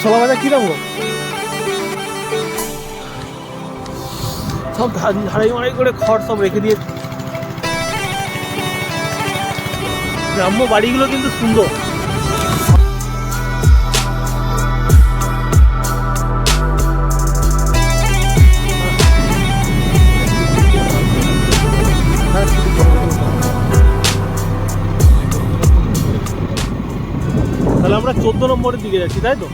ছোলা ভাজা কিরম গো সব ঝাড়াই মাড়াই করে খড় সব রেখে দিয়ে গ্রাম্য বাড়িগুলো কিন্তু সুন্দর। তাহলে আমরা চোদ্দ নম্বরের দিকে যাচ্ছি, তাই তো?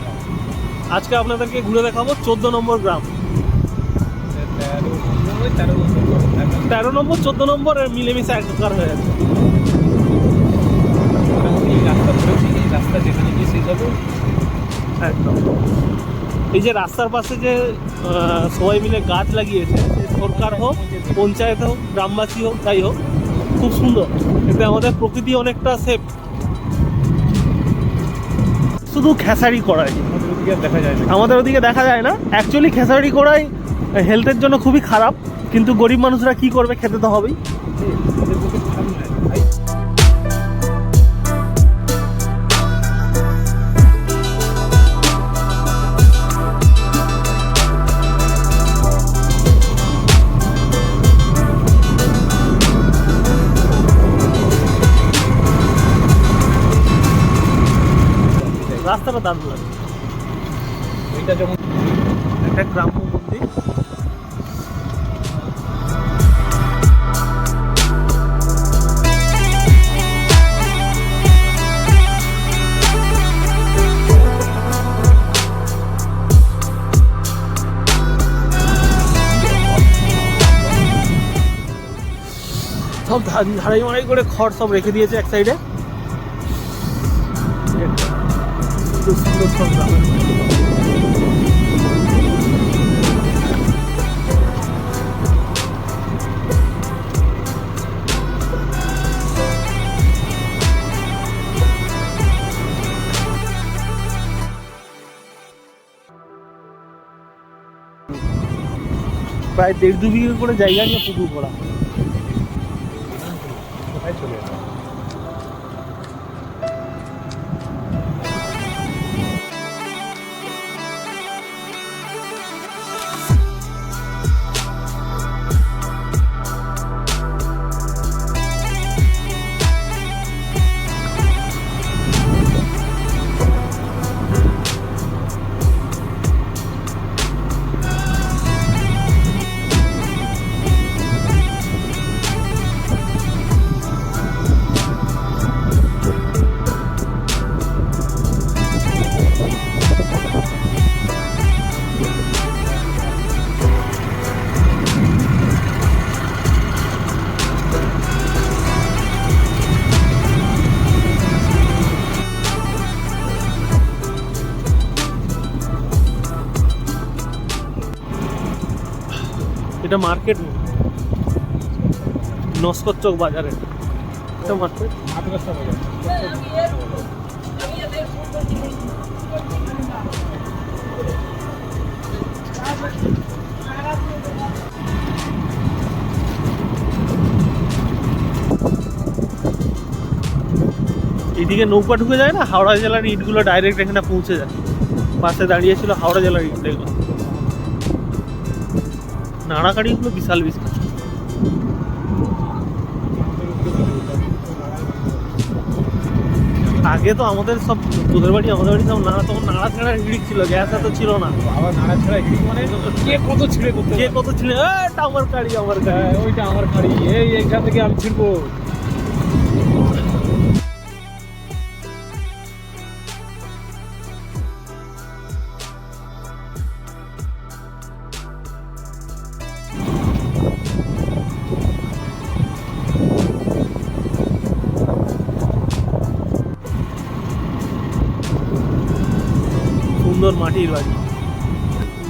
আজকে আপনাদেরকে ঘুরে দেখাবো চোদ্দ নম্বর গ্রাম। তেরো নম্বর, চোদ্দ নম্বর মিলেমিশে একাকার হয়ে হবে একদম। এই যে রাস্তার পাশে যে সবাই মিলে গাছ লাগিয়েছে সরকার হোক, পঞ্চায়েত হোক, গ্রামবাসী হোক, যাই হোক, খুব সুন্দর। এতে আমাদের প্রকৃতি অনেকটা সেফ শুধু খেসারি করাই। আমাদের ওদিকে দেখা যায় না। অ্যাকচুয়ালি খেসারি করাই হেলথের জন্য খুবই খারাপ। কিন্তু গরিব মানুষরা কি করবে খেতে তো হবেই। রাস্তাটা দারুণ লাগে ওইটা যখন একটা গ্রাম্য মন্দির। সব ঝাড়াই মাড়াই করে খড় সব রেখে দিয়েছে এক সাইডে সুন্দর সব প্রায় দেড় দু বিঘে করে জায়গা নিয়ে পুকুর করা চলে এটা মার্কেট নস্করচক বাজারে। এটা মার্কেট। এইদিকে নৌকা ঢুকে যায় না? হাওড়া জেলার ইটগুলো ডাইরেক্ট এখানে পৌঁছে যায়। পাশে দাঁড়িয়েছিল হাওড়া জেলার ইট এগুলো নাড়াকাড়িগুলো বিশাল বিশাল আগে তো আমাদের সব তোদের বাড়ি আমাদের বাড়ি সব নাড়া তখন নাড়া ছাড়া হিড়িক ছিল গ্যাস এত ছিল না। আবার নাড়া ছাড়া হিড়িক মানে কে কত ছিঁড়ে করতে কে কত ছিঁড়ে এটা আমার গাড়ি আমার গাড়ি হ্যাঁ, ওইটা আমার গাড়ি এই এইখান থেকে আমি ছিড়বো। মাটির বাড়ি।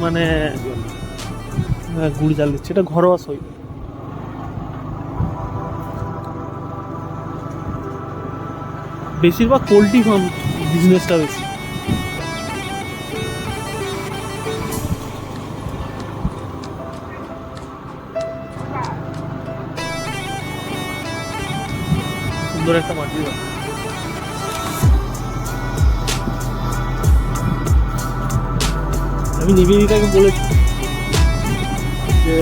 মানে গুড়ি জাল দিচ্ছে। এটা ঘরোয়া সই। বেশিরভাগ পোলট্রি ফার্ম বিজনেসটা বেশি। সুন্দর একটা মাটির বাড়ি। আমি নিবেদিতাকে বলেছি। যে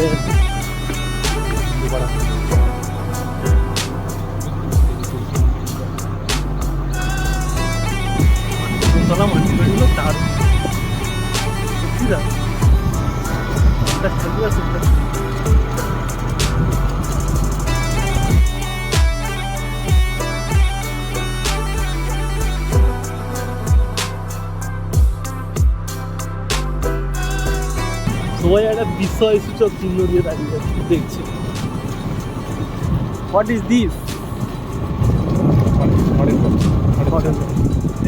দোতলা বাড়িগুলো তার ছবি আছে একটা। সবাই একটা বিস্ময় সূচক চিহ্ন দিয়ে দাঁড়িয়ে আছে, দেখছে। হোয়াট ইজ দিস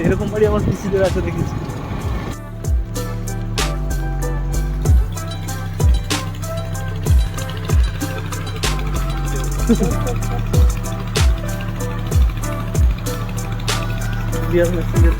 এরকম বাড়ি আমার পিসিদের আছে, দেখেছি। Diğer mesele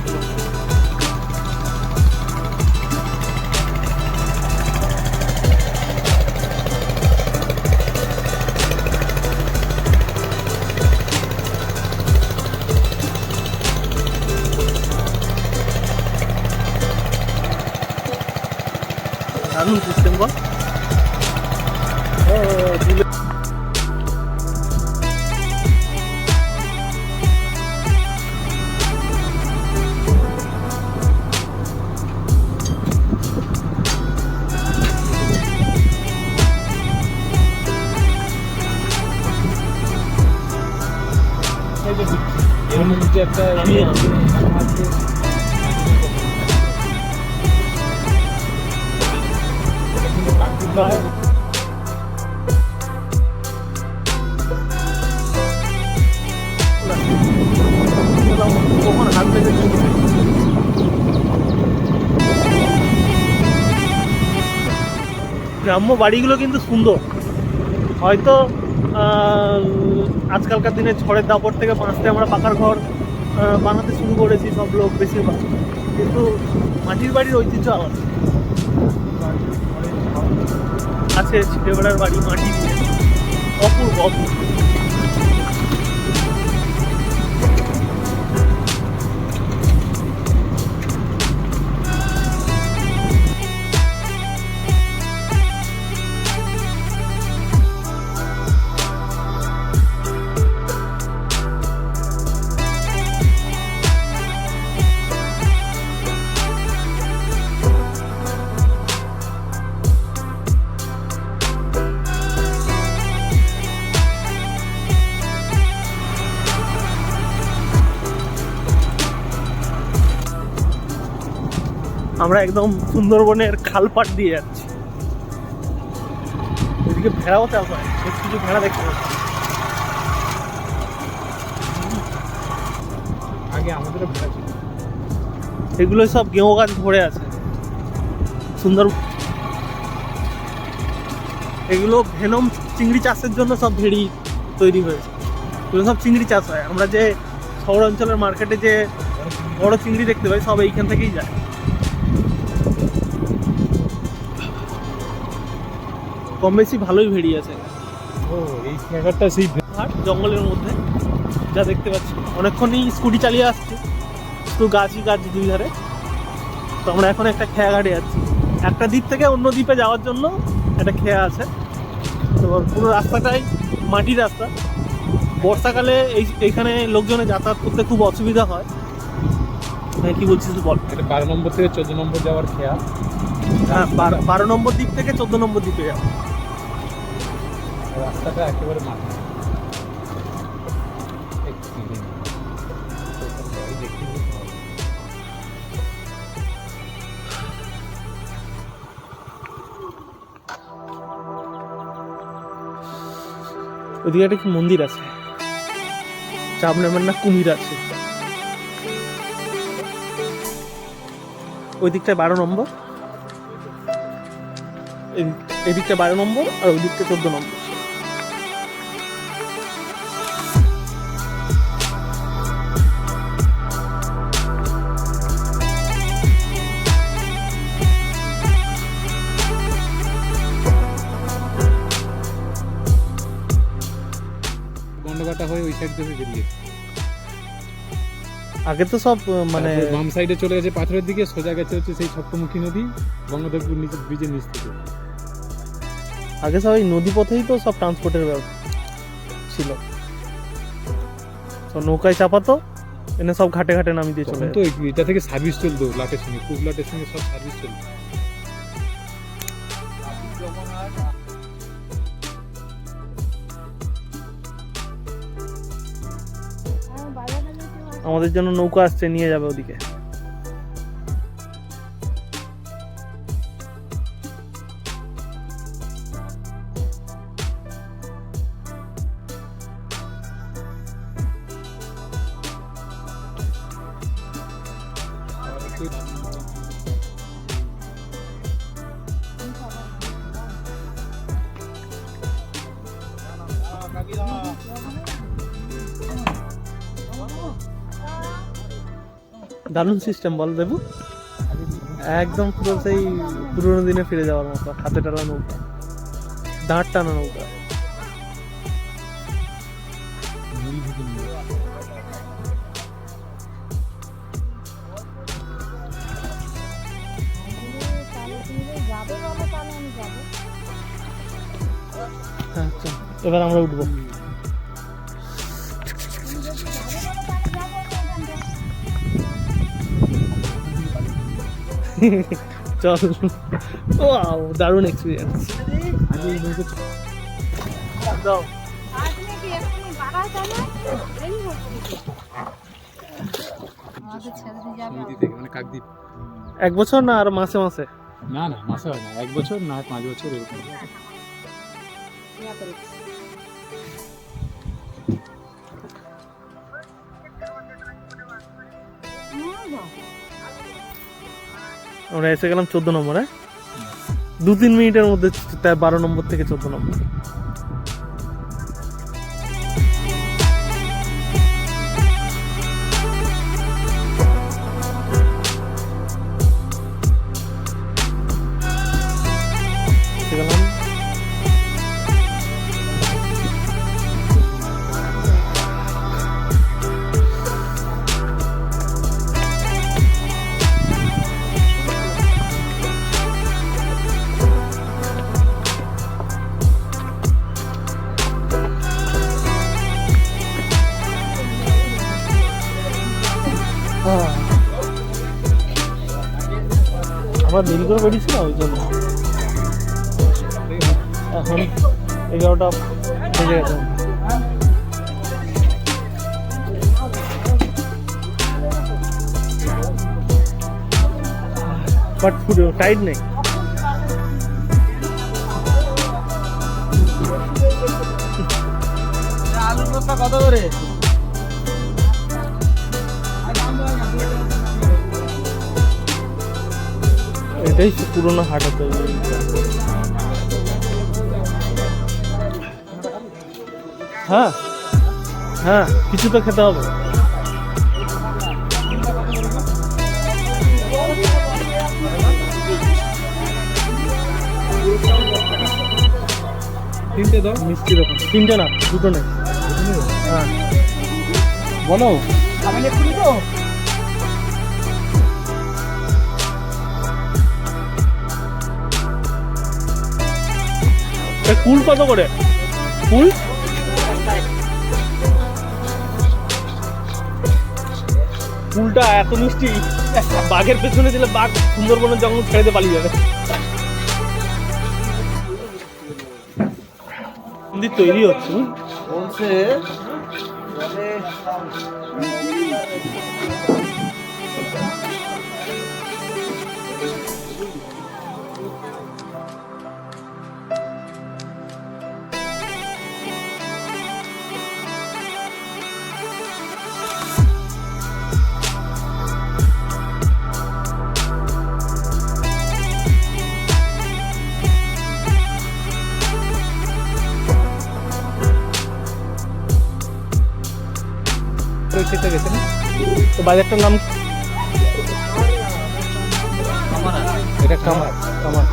গ্রাম্য বাড়িগুলো কিন্তু সুন্দর। হয়তো আজকালকার দিনে ঝড়ের দাপট থেকে বাঁচতে আমরা পাকার ঘর বানাতে শুরু করেছি সব লোক বেশিরভাগ। কিন্তু মাটির বাড়ির ঐতিহ্য আলাদা। আছে ছিটেবেড়ার বাড়ি, মাটি। অপূর্ব অপূর্ব। আমরা একদম সুন্দরবনের খালপাট দিয়ে যাচ্ছি। ওইদিকে ভেড়াও চাষ হয় বেশ কিছু ভেড়া দেখতে পাচ্ছি। আগে আমাদেরও ভেড়া ছিল। এগুলো সব গেঁও গাছ ভরে আছে। সুন্দর এগুলো ভেনম চিংড়ি চাষের জন্য সব ভেড়ি তৈরি হয়েছে। এগুলো সব চিংড়ি চাষ হয়। আমরা যে শহর অঞ্চলের মার্কেটে যে বড় চিংড়ি দেখতে পাই সব এইখান থেকেই যায়। কম বেশি ভালোই ভেড়ি আছে। ও এই সেই আর জঙ্গলের মধ্যে যা দেখতে পাচ্ছি। অনেকক্ষণই স্কুটি চালিয়ে আসছে তো গাছই গাছ দুই ধারে। তো আমরা এখন একটা খেয়া ঘাটে যাচ্ছি। একটা দ্বীপ থেকে অন্য দ্বীপে যাওয়ার জন্য একটা খেয়া আছে। তো পুরো রাস্তাটাই মাটির রাস্তা। বর্ষাকালে এই এইখানে লোকজনে যাতায়াত করতে খুব অসুবিধা হয়। হ্যাঁ কি বলছিস বল? এটা বারো নম্বর থেকে চোদ্দ নম্বর যাওয়ার খেয়া। হ্যাঁ বারো বারো নম্বর দ্বীপ থেকে চোদ্দ নম্বর দ্বীপে যাব রাস্তাটা একেবারে হবে। ওদিকে একটা কি মন্দির আছে? চাপ নেবেন না কুমির আছে। ওই দিকটা বারো নম্বর। এই বারো নম্বর আর ওই দিকটা চোদ্দ নম্বর। ওই বেরিয়ে আগে তো সব মানে বাম সাইডে চলে গেছে পাথরের দিকে সোজা গেছে হচ্ছে সেই সপ্তমুখী নদী বঙ্গদেবপুর নিচে ব্রিজের নিচ থেকে। আগে সব এই নদী পথেই তো সব ট্রান্সপোর্টের ব্যবস্থা ছিল। তো নৌকায় চাপাতো এনে সব ঘাটে ঘাটে নামিয়ে দিয়ে চলে তো এটা থেকে সার্ভিস চলতো লাটের সঙ্গে খুব লাটের সঙ্গে সব সার্ভিস চলতো। আমাদের জন্য নৌকা আসছে নিয়ে যাবে ওদিকে। দারুণ সিস্টেম বল দেবু। একদম পুরো সেই পুরোনো দিনে ফিরে যাওয়ার মতো, হাতে টানা নৌকা, দাঁড় টানা নৌকা। চল এবার আমরা উঠবো। চল। ওয়াও দারুণ এক্সপিরিয়েন্স দাও মানে এক বছর না আর মাসে মাসে? না না মাসে হয় না। এক বছর না পাঁচ বছর এরকম। করে আমরা এসে গেলাম চোদ্দ নম্বরে। দু তিন মিনিটের মধ্যে বারো নম্বর থেকে চোদ্দ নম্বর। আবার দেরি করে বেরিয়েছি না? ওই জন্য। এখন এগারোটা বেজে গেছে। বাট পুরো টাইট নেই। বস্তা কত করে? এটাই পুরোনো হাট হ্যাঁ হ্যাঁ কিছু তো খেতে হবে। তিনটে দাও। মিষ্টি রকম তিনটে না দুটো নেই। হ্যাঁ। বলো। আমি তো কুল কত করে? কুল? কুলটা এত মিষ্টি, বাঘের পেছনে দিলে বাঘ সুন্দরবনের জঙ্গল ছেড়ে পালিয়ে যাবে। তৈরি হচ্ছে বলছে বাজারটার নাম এটা কামার আমার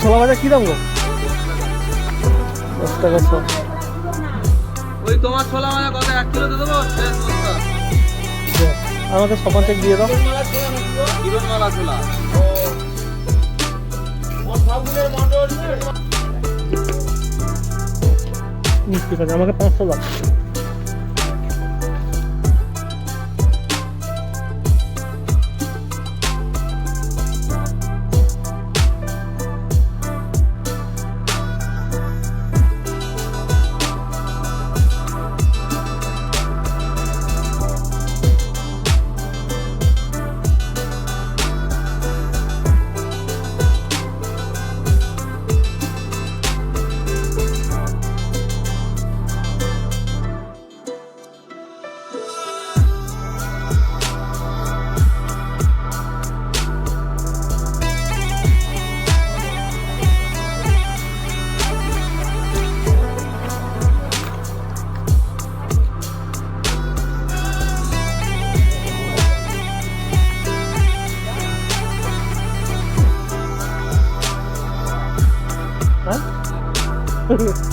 ছোলা ভাজা কি দাম গো? দশ টাকা ছ। ওই তোমার ছোলা কত? এক কিলো দিয়ে দেবো? আমাকে দাও। কিরণমালা ছোলা হুম, ঠিক আছে আমাকে পাঁচশো দাও Yeah.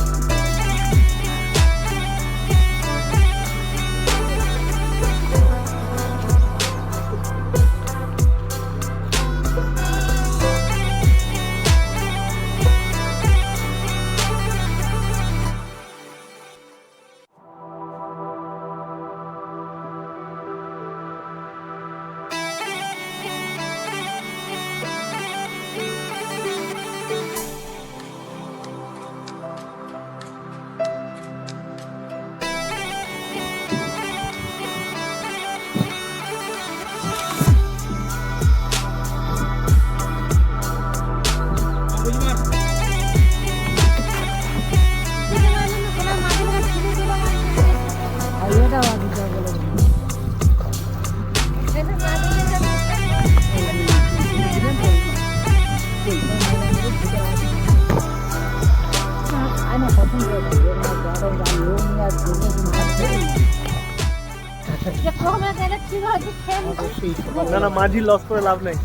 না মাঝি লস করে লাভ নেই।